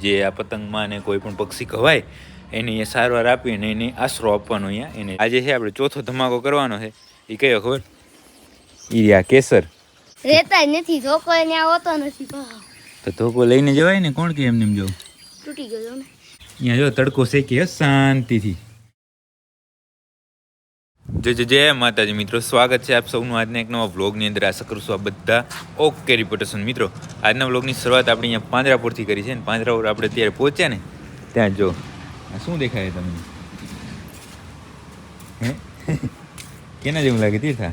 જે આ પતંગમાં ને કોઈ પણ પક્ષી ઘવાય એની સારવાર આપીને એને આશરો આપવાનો અહીંયા. એને આજે છે આપણે ચોથો ધમાકો કરવાનો છે. એ કયો ખબર? ઈરિયા કેસર. રહેતા જ નથી ધોકો એને આવતો નથી. તો ધોકો લઈને જવાય ને કોણ કે એમને એમ જવું? તૂટી ગયો ને. અહીંયા જો તડકો શેકી હે શાંતિથી. જય જય જય માતાજી મિત્રો સ્વાગત છે આપ સૌનું આજના એક નવા વ્લોગની અંદર. આશા કરું છું આ બધા ઓકે રિપોર્ટેશન મિત્રો આજના વ્લોગની શરૂઆત આપણે અહીંયા પાંજરાપુરથી કરી છે ને પાંજરાપુર આપણે ત્યારે પહોંચ્યા ને ત્યાં જો શું દેખાય તમને? કેના જેવું લાગે તીર્થા?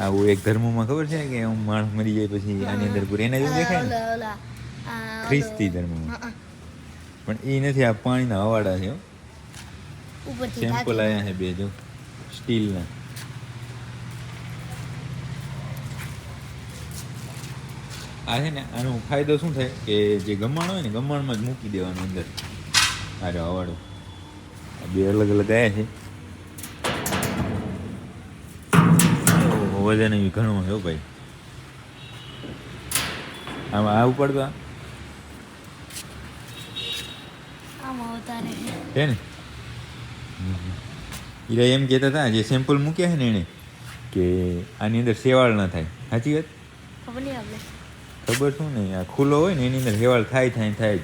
આવું એક ધર્મમાં ખબર છે કે હું માણસ મરી જાય પછી આની અંદર પૂરે એના જેવું દેખાય ને? ખ્રિસ્તી ધર્મમાં. પણ એ નથી આ પાણીના હવાડા છે. ઉપરથી સેમ્પલ. આયા છે બે જો. સ્ટીલના આ છે ને આનો ફાયદો શું થાય કે જે ગમાણ હોય ને ગમાણમાં જ મૂકી દેવાનું અંદર. અરે હવાડો આ બે અલગ અલગ આયા છે. વજન એવી ઘણું છે ભાઈ. આમાં આ ઉપાડતા આમાં ઉતારે છે. છે ને? ઈરા એમ કહેતા હતા જે સેમ્પલ મૂક્યા છે ને એણે કે આની અંદર શેવાળ ન થાય. સાચી વાત? ખબર ખબર શું ને આ ખુલ્લો હોય ને એની અંદર શેવાળ થાય થાય થાય જ.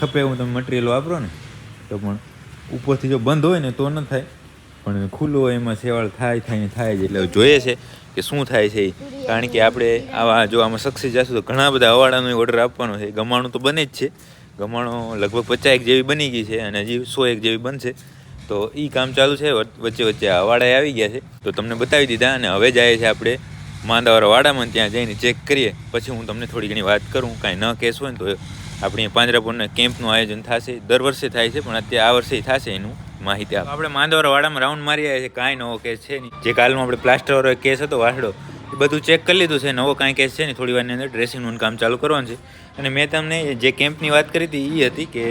ખપે હું તમે મટીરિયલ વાપરો ને તો પણ ઉપરથી જો બંધ હોય ને તો ન થાય. પણ ખુલ્લો હોય એમાં શેવાળ થાય થાય ને થાય જ. એટલે જોઈએ છે કે શું થાય છે એ કારણ કે આપણે આવા જો આમાં સક્સેસ જશું તો ઘણા બધા અવાડાનો ઓર્ડર આપવાનો છે. ગમાણું તો બને જ છે. ગમાણો લગભગ પચાસ એક જેવી બની ગઈ છે અને હજી સો એક જેવી બનશે. તો એ કામ ચાલુ છે વચ્ચે વચ્ચે આ વાડા આવી ગયા છે. તો તમને બતાવી દીધા અને હવે જાય છે આપણે માંદાવાળા વાડામાં, ત્યાં જઈને ચેક કરીએ. પછી હું તમને થોડી ઘણી વાત કરું, કાંઈ ન કેસ હોય ને તો આપણે પાંજરાપુરના કેમ્પનું આયોજન થશે. દર વર્ષે થાય છે, પણ અત્યારે આ વર્ષે થશે એનું માહિતી આપ આપણે માંદાવાળા વાડામાં રાઉન્ડ મારી આવ્યા છે, કાંઈ નવો કેસ છે નહીં. જે કાલનો આપણે પ્લાસ્ટરવાળો કેસ હતો વાસડો એ બધું ચેક કરી લીધું છે, નવો કાંઈ કેસ છે ને થોડી વારની અંદર ડ્રેસિંગનું કામ ચાલુ કરવાનું છે. અને મેં તમને જે કેમ્પની વાત કરી હતી એ હતી કે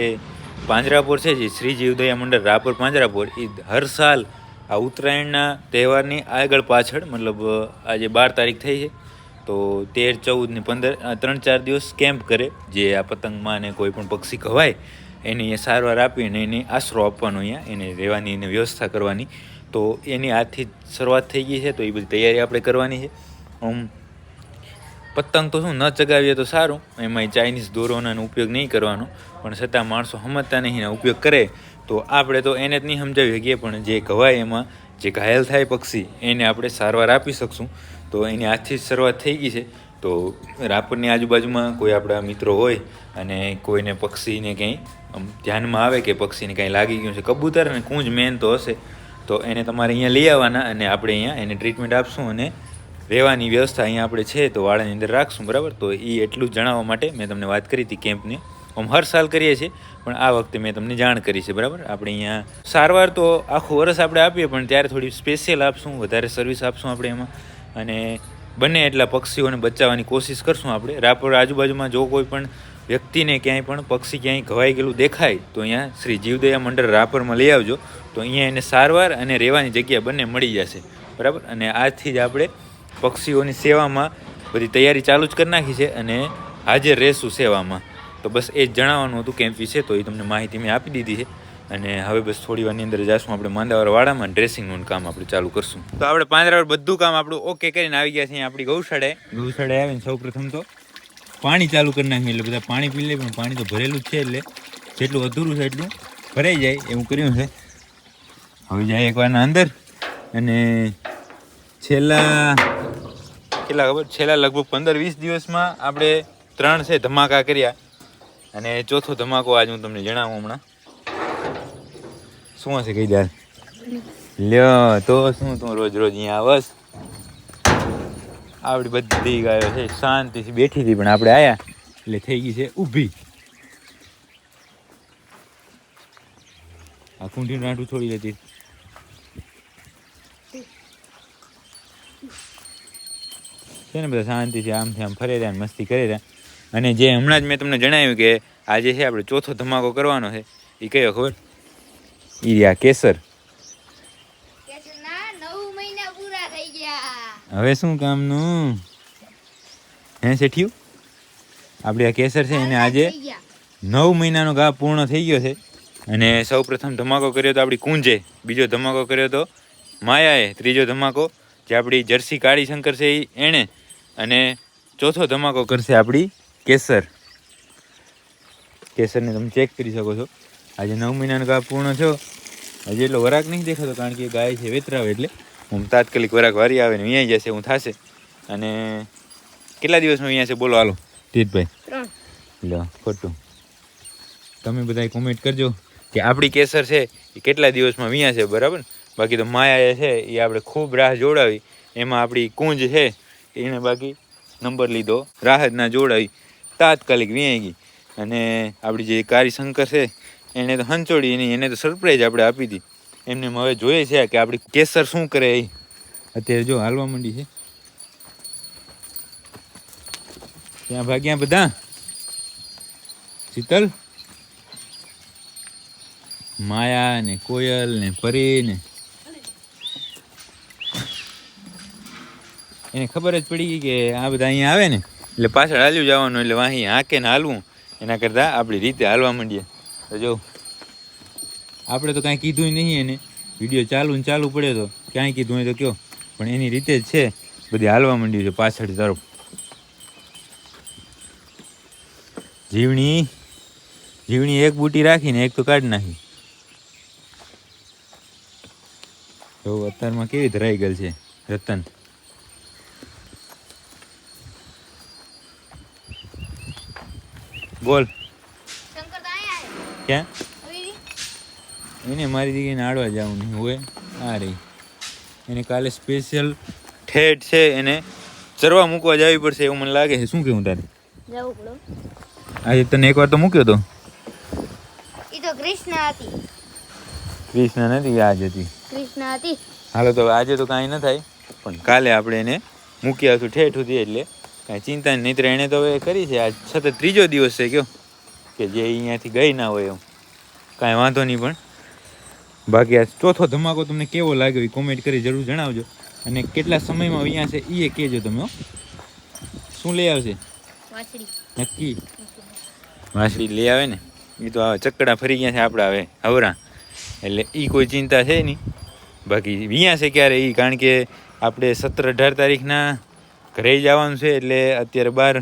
પાંજરાપોર છે જે શ્રી જીવદયા મંડળ રાપર પાંજરાપોર એ હર સાલ આ ઉત્તરાયણના તહેવારની આગળ પાછળ, મતલબ આજે બાર તારીખ થઈ છે, તો તેર, ચૌદ ને પંદર ત્રણ ચાર દિવસ કેમ્પ કરે, જે આ પતંગમાં ને કોઈ પણ પક્ષી ઘવાય એની સારવાર આપીને એને આશરો આપવાનો અહીંયા, એને રહેવાની એને વ્યવસ્થા કરવાની. તો એની આજથી શરૂઆત થઈ ગઈ છે, તો એ બધી તૈયારી આપણે કરવાની છે. આમ પતંગ તો શું, ન ચગાવીએ તો સારું. એમાં ચાઇનીઝ દોરોનો ઉપયોગ નહીં કરવાનો. પણ છતાં માણસો સમજતા નહીં એનો ઉપયોગ કરે. તો આપણે તો એને જ નહીં સમજાવી શકીએ પણ જે ઘવાય એમાં, જે ઘાયલ થાય પક્ષી, એને આપણે સારવાર આપી શકશું. તો એની આજથી જ શરૂઆત થઈ ગઈ છે. તો રાપરની આજુબાજુમાં કોઈ આપણા મિત્રો હોય અને કોઈને પક્ષીને કંઈ ધ્યાનમાં આવે કે પક્ષીને કંઈ લાગી ગયું છે, કબૂતર અને કુંજ મેન તો હશે. તો એને તમારે અહીંયા લઈ આવવાના અને આપણે અહીંયા એને ટ્રીટમેન્ટ આપશું અને રહેવાની વ્યવસ્થા અહીંયા આપણે છે તો વાળાની અંદર રાખશું, બરાબર? તો એ એટલું જણાવવા માટે મેં તમને વાત કરી હતી કેમ્પની. આમ હર સાલ કરીએ છીએ, પણ આ વખતે મેં તમને જાણ કરી છે, બરાબર? આપણે અહીંયા સારવાર તો આખું વરસ આપણે આપીએ, પણ ત્યારે થોડી સ્પેશિયલ આપશું, વધારે સર્વિસ આપશું આપણે એમાં. અને બને એટલા પક્ષીઓને બચાવવાની કોશિશ કરશું આપણે. રાપર આજુબાજુમાં જો કોઈ પણ વ્યક્તિને ક્યાંય પણ પક્ષી ક્યાંય ઘવાઈ ગયેલું દેખાય, તો અહીંયા શ્રી જીવદયા મંડળ રાપરમાં લઈ આવજો. તો અહીંયા એને સારવાર અને રહેવાની જગ્યા બંને મળી જશે, બરાબર? અને આજથી જ આપણે પક્ષીઓની સેવામાં બધી તૈયારી ચાલુ જ કરી નાખી છે અને હાજર રહેશું સેવામાં. તો બસ એ જ જણાવવાનું હતું કેમ્પ વિશે, તો એ તમને માહિતી મેં આપી દીધી છે. અને હવે બસ થોડી વારની અંદર જાશું આપણે માંદાવર વાડામાં ડ્રેસિંગનું કામ આપણે ચાલુ કરશું. તો આપણે પાંજરાવાળ બધું કામ આપણું ઓકે કરીને આવી ગયા છીએ, આપણી ગૌશાળે. ગૌશાળે આવીને સૌ પ્રથમ તો પાણી ચાલુ કરી નાખ્યું, એટલે બધા પાણી પી લે, પણ પાણી તો ભરેલું છે, એટલે જેટલું અધૂરું છે એટલું ભરાઈ જાય એવું કર્યું છે. હવે જાય એકવારના અંદર અને છેલ્લા કેટલા ખબર? છેલ્લા લગભગ પંદર વીસ દિવસમાં આપણે ત્રણ છે ધમાકા કર્યા. અને ચોથો ધમાકો આજ હું તમને જણાવું હમણાં. શું હશે કઈ દાલ લ્યો, તો શું તું રોજ રોજ અહીંયા આવસ? આપણી બધી ગાયો છે, શાંતિથી બેઠી હતી પણ આપણે આવ્યા એટલે થઈ ગઈ છે ઊભી. આ કુંઠીનું રાંઠું છોડી લેતી છે ને બધા શાંતિથી આમથી આમ ફરી રહ્યા મસ્તી કરી રહ્યા અને જે હમણાં જ મેં તમને જણાવ્યું કે આજે છે આપણે ચોથો ધમાકો કરવાનો છે. એ કયો ખબર? એ રહ્યા કેસર. હવે શું કામનું? હે શેઠિયું? આપણે આ કેસર છે એને આજે નવ મહિનાનો ગા પૂર્ણ થઈ ગયો છે. અને સૌ પ્રથમ ધમાકો કર્યો તો આપણી કુંજે બીજો ધમાકો કર્યો તો માયાએ ત્રીજો ધમાકો જે આપણી જર્સી કાળી શંકર છે એણે અને ચોથો ધમાકો કરશે આપણી કેસર. કેસરને તમે ચેક કરી શકો છો. આજે નવ મહિનાનો ગા પૂર્ણ થયો. હજી એટલો વરાક નહીં દેખાતો કારણ કે ગાય છે વેતરાવે એટલે. હું તાત્કાલિક વરાક વારી આવે ને વિયાઈ જશે હું થશે. અને કેટલા દિવસમાં અહીંયા છે બોલો હાલો. ત્રણ. લો ખોટું. તમે બધા કોમેન્ટ કરજો કે આપણી કેસર છે એ કેટલા દિવસમાં વ્યાં છે બરાબર? બાકી તો માયા છે એ આપણે ખૂબ રાહ જોડાવી. એમાં આપણી કુંજ છે. એને બાકી નંબર લીધો. રાહતના જોડાવી તાત્કાલિક વિયાઈ ગઈ અને આપણી જે કારી શંકર છે, એને તો હંચોડી નહીં એને તો સરપ્રાઈઝ આપણે આપી હતી એમને હવે જોઈએ છે કે આપણી કેસર શું કરે એ. અત્યારે જો હાલવા માંડી છે. ત્યાં ભાગ્યા બધા? શીતલ? માયા ને કોયલ ને પરી ને એને ખબર જ પડી ગઈ કે આ બધા અહીંયા આવે ને. એટલે પાછળ હાલ્યું જવાનું, એટલે વાહી હાંકે ને હાલવું. એના કરતાં આપણી રીતે હાલવા માંડીએ. તો જો, આપણે તો કાંઈ કીધું નહીં એને. વીડિયો ચાલુ ને ચાલુ પડે તો ક્યાંય કીધું હોય તો કયો. પણ એની રીતે જ છે. બધી હાલવા માંડ્યું છે પાછળ તરફ. જીવણી જીવણી એક બુટી રાખીને એક તો કાઢી નાખી. તો અત્યારમાં કેવી ધરાઈ ગયેલ છે રતન? બોલ. ક્યાં? એને મારી દીકરીને આડવા જવું નહીં હોય. આ રહી. એને કાલે સ્પેશિયલ ઠેઠ છે એને ચરવા મૂકવા જવી પડશે એવું મને લાગે છે. શું કેવું તારે? આજે તને એકવાર તો મૂક્યો તો. ઈ તો કૃષ્ણ હતી. કૃષ્ણ નથી આજ હતી. કૃષ્ણ હતી. હાલો તો આજે તો કાંઈ ન થાય. પણ કાલે આપણે એને મૂકી આવશું ઠેઠ સુધી એટલે. કાંઈ ચિંતા નહીં નહીંતર એણે તો હવે કરી છે. આજ સતત ત્રીજો દિવસ છે કયો કે જે અહીંયાથી ગઈ ના હોય એમ. કાંઈ વાંધો નહીં પણ. બાકી આ ચોથો ધમાકો તમને કેવો લાગ્યો એ કોમેન્ટ કરી જરૂર જણાવજો. અને કેટલા સમયમાં અહીંયા છે એ કહેજો તમે શું લઈ આવશે? નક્કી? વાંસળી લઈ આવે ને? એ તો આવે ચકડા ફરી ગયા છે આપણા હવે હવરા. એટલે એ કોઈ ચિંતા છે નહીં. બાકી વિયા છે ક્યારે એ કારણ કે આપણે સત્તર અઢાર તારીખના ઘરે જવાનું છે એટલે અત્યારે બાર,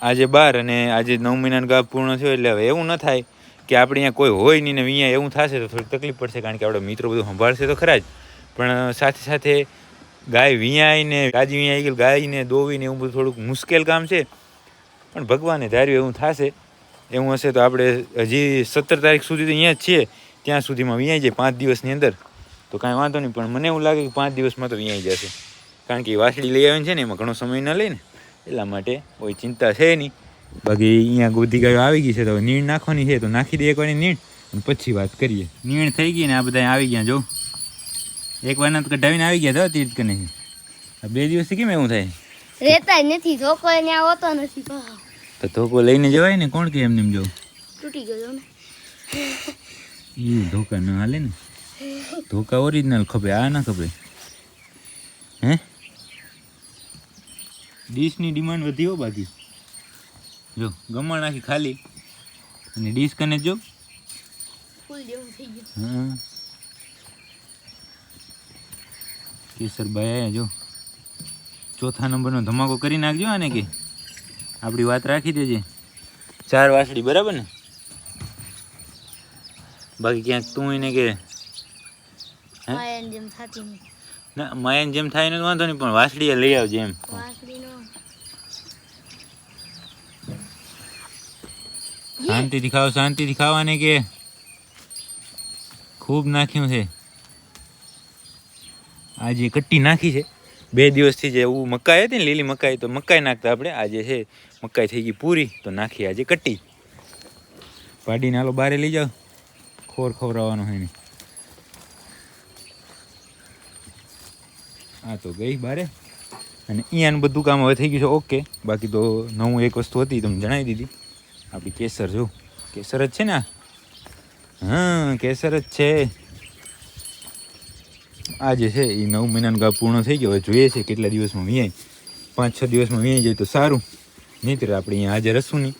આજે બાર અને આજે નવ મહિનાનો ગાભ પૂર્ણ થયો એટલે હવે એવું ન થાય કે આપણે અહીંયા કોઈ હોય નહીં ને અહીંયા એવું થશે તો થોડીક તકલીફ પડશે કારણ કે આપણા મિત્રો બધું સંભાળશે તો ખરા જ. પણ સાથે સાથે ગાય વિયાઈને ગાજી વિયાઈ ગયેલ ગાયને દોવીને એવું બધું થોડુંક મુશ્કેલ કામ છે. પણ ભગવાને ધાર્યું એવું થશે, એવું હશે તો આપણે હજી સત્તર તારીખ સુધી તો અહીંયા જ છીએ. ત્યાં સુધીમાં વિયાઈ જાય પાંચ દિવસની અંદર. તો કાંઈ વાંધો નહીં, પણ મને એવું લાગે કે પાંચ દિવસમાં તો વિયાઈ જશે. કારણ કે એ વાસળી લઈ આવીને છે ને એમાં ઘણો સમય ન લે ને. એટલા માટે કોઈ ચિંતા છે નહીં. બાકી અહીંયા ગોધી ગાયો આવી ગઈ છે તો નીણ નાખવાની છે તો નાખી દે એકવાર નીણ અને પછી વાત કરીએ. નીણ થઈ ગઈ ને આ બધા આવી ગયા જો. એક વાર તો કઢાવીને આવી ગયા તો તીર્થ કે નહીં. બે દિવસથી કેમ એવું થાય? રહેતા નથી ધોકો ત્યાં હોતો નથી તો. ધોકો લઈને જવાય ને કોણ કે એમને એમ જવું તૂટી ગયો ને. એ ધોકા ન હાલે ને. ધોકા ઓરિજિનલ ખપે આ ના ખપે. હે? ડીશની ડિમાન્ડ વધી હો બાકી. જો ગમણ નાખી ખાલી. અને ડીશ કને જો? હા કેસરભાઈ આયા જો. ચોથા નંબરનો ધમાકો કરી નાખજો આને કે. આપણી વાત રાખી દેજે. ચાર વાસળી બરાબર ને? બાકી ક્યાંક તું એને કે? માયાની જેમ ના માયાને જેમ થાય ને વાંધો નહીં પણ વાસળી એ લઈ આવજે એમ. વાંસળીનો શાંતિથી ખાઓ શાંતિથી ખાવાને કે? ખૂબ નાખ્યું છે. આજે કટ્ટી નાખી છે. બે દિવસથી જે એવું મકાઈ હતી ને લીલી મકાઈ, તો મકાઈ નાખતા આપણે. આજે છે, મકાઈ થઈ ગઈ પૂરી, તો નાખી આજે કટ્ટી. પાડીને હાલો બારે લઈ જાઓ. ખોર ખવડાવવાનો હોય ને. આ તો ગઈ બારે. અને અહીંયાનું બધું કામ હવે થઈ ગયું છે, ઓકે. બાકી તો નવું એક વસ્તુ હતી તમને જણાવી દીધી. આપણી કેસર જો. કેસર જ છે ને હા કેસર જ છે. આ જે છે એ નવ મહિનાનો ગા પૂર્ણ થઈ ગયો. હવે જોઈએ છે કેટલા દિવસમાં વિયાય પાંચ, છ દિવસમાં વિયાઈ જાય તો સારું. નહીંતર આપણે અહીંયા હાજર હશું નહીં.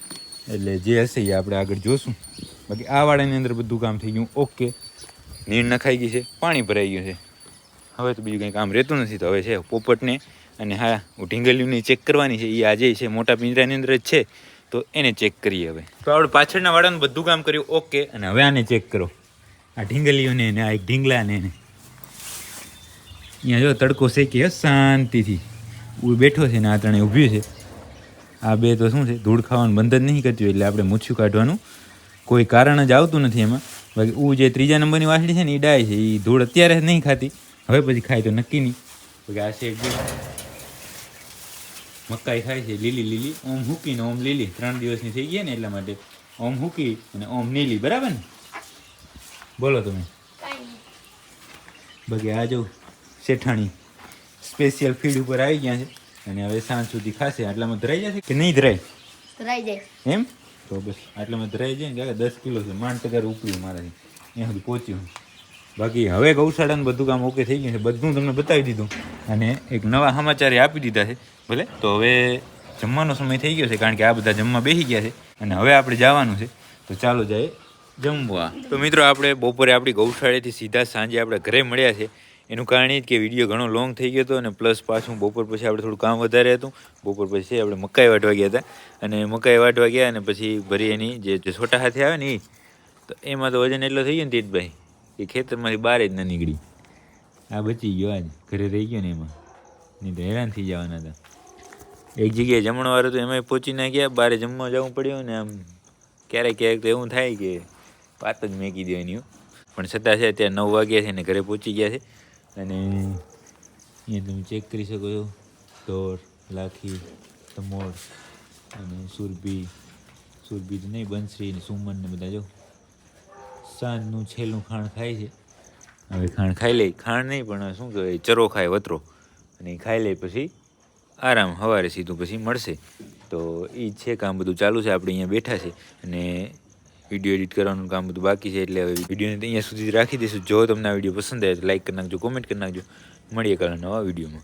એટલે જે હશે એ આપણે આગળ જોશું. બાકી આ વાડાની અંદર બધું કામ થઈ ગયું. ઓકે. નીર નખાઈ ગઈ છે. પાણી ભરાઈ ગયું છે. હવે તો બીજું કંઈ કામ રહેતું નથી. તો હવે છે પોપટને અને હા હું ઢીંગલીઓને ચેક કરવાની છે. એ આજે છે, મોટા પિંજરાની અંદર જ છે. તો એને ચેક કરીએ હવે. તો આપણે પાછળના વાળાને બધું કામ કર્યું ઓકે અને હવે આને ચેક કરો. આ ઢીંગલીઓને ને, આ એક ઢીંગલાને ને. અહીંયા જો તડકો શેકી શાંતિથી. બેઠો છે ને, આ ત્રણે ઊભ્યું છે. આ બે તો શું છે, ધૂળ ખાવાનું બંધ જ નહીં કરતું એટલે આપણે મૂછું કાઢવાનું કોઈ કારણ જ આવતું નથી એમાં. બાકી ઉ જે ત્રીજા નંબરની વાસળી છે ને એ ડાય છે એ ધૂળ અત્યારે જ નહીં ખાતી. હવે પછી ખાય તો નક્કી નહીં. બાકી આ છે મકાઈ ખાય છે લીલી લીલી. ઓમ હુકી ને ઓમ લીલી. ત્રણ દિવસની થઈ ગઈ ને એટલા માટે ઓમ હુકી અને ઓમ નીલી. બરાબર ને? બોલો તમે. નહીં આ જો શેઠાણી સ્પેશિયલ ફીડ ઉપર આવી ગયા છે અને હવે સાંજ સુધી ખાશે. આટલામાં ધરાઈ જશે કે નહીં ધરાય? ધરાઈ જાય. એમ? તો બસ. આટલામાં ધરાઈ જાય ને દસ કિલો છે. માંડ ટકા ઉપડ્યું મારાથી. ત્યાં સુધી પહોંચ્યું બાકી હવે ગૌશાળાનું બધું કામ ઓકે થઈ ગયું છે. બધું તમને બતાવી દીધું. અને એક નવા સમાચારે આપી દીધા છે, ભલે? તો હવે જમવાનો સમય થઈ ગયો છે, કારણ કે આ બધા જમવા બેસી ગયા છે. અને હવે આપણે જવાનું છે. તો ચાલો જાય જમવા. તો મિત્રો, આપણે બપોરે આપણી ગૌશાળેથી સીધા સાંજે આપણે ઘરે મળ્યા છે. એનું કારણ એ જ કે વીડિયો ઘણો લોંગ થઈ ગયો હતો અને પ્લસ પાછું બપોર પછી આપણે થોડું કામ વધારે હતું. બપોર પછી આપણે મકાઈ વાટવા ગયા હતા. અને મકાઈ વાટવા ગયા અને પછી ભરી એની જે છોટા હાથે આવે ને એ તો એમાં તો વજન એટલો થઈ ગયો ને તીતભાઈ એ ખેતરમાંથી બહાર જ ન નીકળી. આ બચી ગયો આજ. ઘરે રહી ગયો ને એમાં. નહીં તો હેરાન થઈ જવાના હતા. એક જગ્યાએ જમણવાર હતું, એમાંય પહોંચી ના ગયા બહાર જમવા જવું પડ્યું ને આમ ક્યારેક ક્યારેક તો એવું થાય કે વાત જ મેકી દેવાની પણ છતાં છે, અત્યારે નવ વાગ્યા છે ને ઘરે પહોંચી ગયા છે. અને અહીંયા તમે ચેક કરી શકો છો. ઢોર, લાખી તમોર અને સુરભી. સુરભી તો નહીં બંશ્રી ને સુમન ને બધા જો. સાંજનું છેલ્લું ખાણ ખાય છે. હવે ખાણ ખાઈ લે ખાણ નહીં, પણ શું કહેવાય, ચરો ખાય, વતરો. અને એ ખાઈ લે પછી આરામ સવારે સીધું પછી મળશે. તો એ છે કામ બધું ચાલુ છે. આપણે અહીંયા બેઠા છે. અને વીડિયો એડિટ કરવાનું કામ બધું બાકી છે. એટલે હવે વિડીયોને અહીંયા સુધી રાખી દઈશું. જો તમને આ વીડિયો પસંદ આવે તો લાઈક કરી નાખજો, કોમેન્ટ કરી નાખજો. મળીએ કાલે નવા વિડીયોમાં.